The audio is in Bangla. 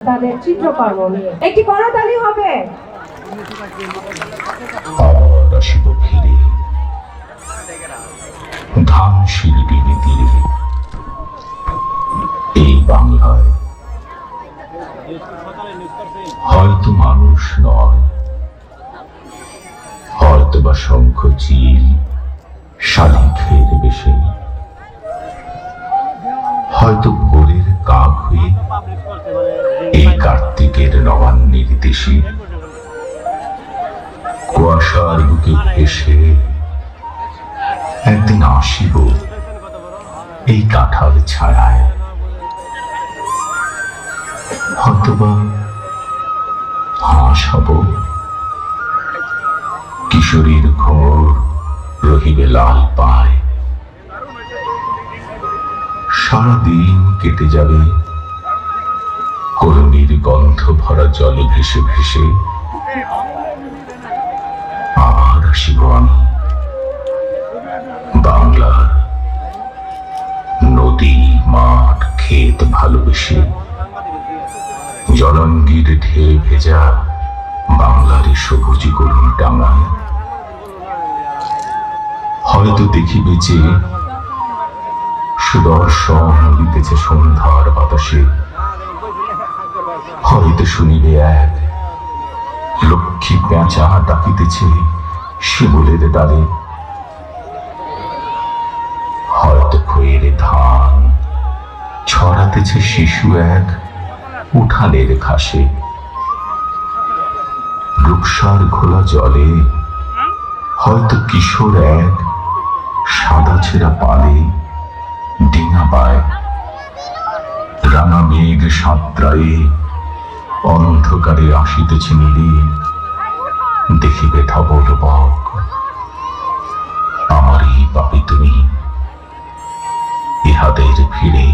তাদের চিত্রকর্ম নিয়ে একটি করতালি হবে। ধান শিল্পীর তীরে এই বাংলায় হয়তো মানুষ নয় হয়তো বা শঙ্খ চিল শালিখের বেশে। হয়তো ভোরের কাক হয়ে এই কার্তিকের নবান্নের দেশে কুয়াশার বুকে ভেসে একদিন আসিব এই কাঁঠাল ছাড়ায়। হয়তোবা হাঁস হব। কিশোরীর ঘর রহিবে লাল পায়। সারাদিন কেটে যাবে করুণীর গন্ধ ভরা জলে ভেসে ভেসে আবার আসিব আমি। বাংলার নদী, মাঠ, ক্ষেত ভালোবেসে জলঙ্গির ঢেউ ভেজা বাংলার সবুজ করুণ ডাঙায়। হয়তো দেখিবে যে সুদর্শন দিতেছে সন্ধ্যার বাতাসে হয়তো শুনিবে এক লক্ষ্মী পেঁচা ডাকিতেছে শিমুলের ডালে। হয়তো খয়ের ধান ছড়াতেছে শিশু এক উঠানের ঘাসে। রূপসার ঘোলা জলে হয়তো কিশোর এক সাদা ছেঁড়া পালে ডিঙা পায়। রাঙা মেঘ সাঁতরায়ে অনন্ধকারে আসিতেছে নিলি দেখিবে ধবল বক আমারই পাবি তুমি। ইহাদের ভিড়ে